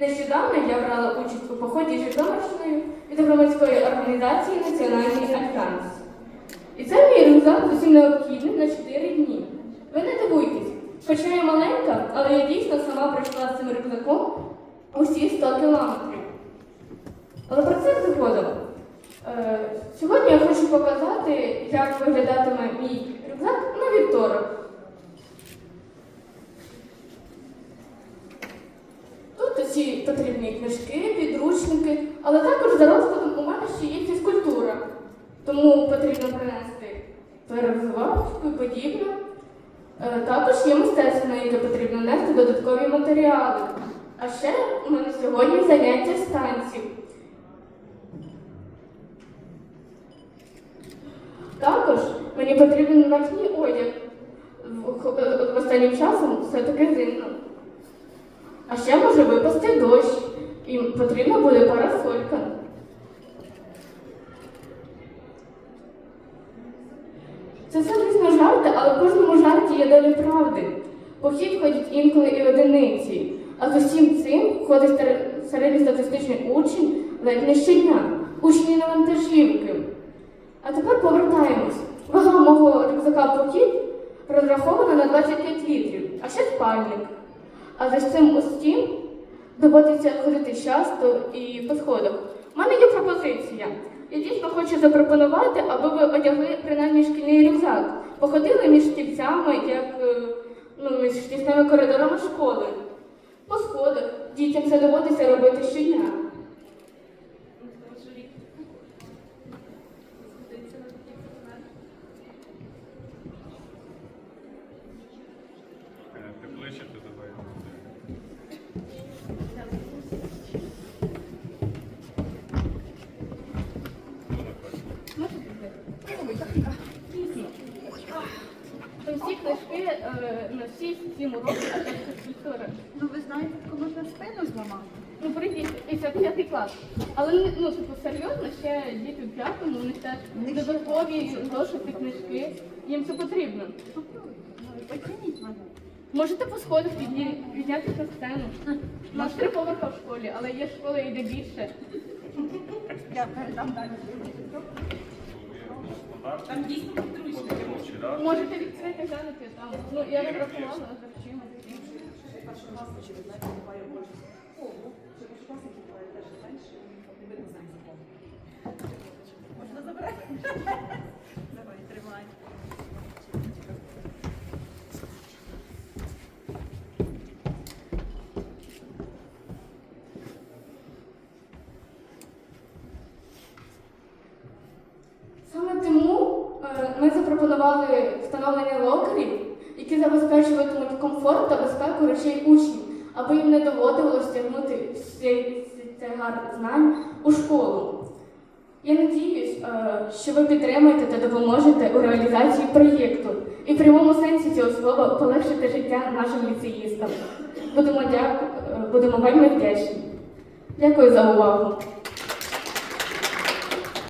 Нещодавно я брала участь у поході Житомирщиною від громадської організації Національний Альянс. І це мій рюкзак з усім необхідним на 4 дні. Ви не дивуйтесь, хоча я маленька, але я дійсно сама пройшла з цим рюкзаком усі 100 кілометрів. Але про це згодом. Е, сьогодні я хочу показати, як виглядатиме мій рюкзак на вівторок. Усі потрібні книжки, підручники, але також за розкладом у мене ще є фізкультура. Тому потрібно принести перевзувачку і подібне. Е, Також є мистецтво, на яке потрібно нести додаткові матеріали. А ще у мене сьогодні заняття з танців. Також мені потрібен верхній одяг. В- Останнім часом все-таки зимно. А ще може випасти дощ, і потрібна буде парасолька. Це все, звісно, жарти, але в кожному жарті є доля правди. Похід ходять інколи і одиниці, а з усім цим ходить середньостатистичний учень ледь не щодня, учні на вантажівки. А тепер повертаємось. Вага мого рюкзака похід розрахована на 25 літрів, а ще спальник. А за цим усім доводиться ходити часто і по сходах. У мене є пропозиція. Я дійсно хочу запропонувати, аби ви одягли принаймні шкільний рюкзак. Походили між стільцями, як е, ну, між тісними коридорами школи. По сходах дітям це доводиться робити щодня. Е, Ти ближче, то давай. Ну, напевно. Там всі книжки е, на всі сім уроків фізкультури. Ну ви знаєте, таку можна спину зламати. Ну, прийдіть, і це п'ятий клас. Але ну, типу, серйозно, ще діти в п'ятому, них теж додаткові зошити, книжки. Їм це потрібно. Ну, мене. Можете по сходах піднятися на сцену. У нас три поверха в школі, але є школи і де більше. Я передам далі. Там дійсно підручники. Вчора. Можете відкрити глянути там. Ну, я не рахувала за вчима. Можна забрати? Давай, тримай. Саме тому е, ми запропонували встановлення локерів, які забезпечуватимуть комфорт та безпеку речей учнів, аби їм не доводилось тягнути цей тягар знань у школу. Я надіюсь, е, що ви підтримаєте та допоможете у реалізації проєкту і в прямому сенсі цього слова полегшите життя нашим ліцеїстам. Будемо, дяку... е, будемо вельми вдячні. Дякую за увагу.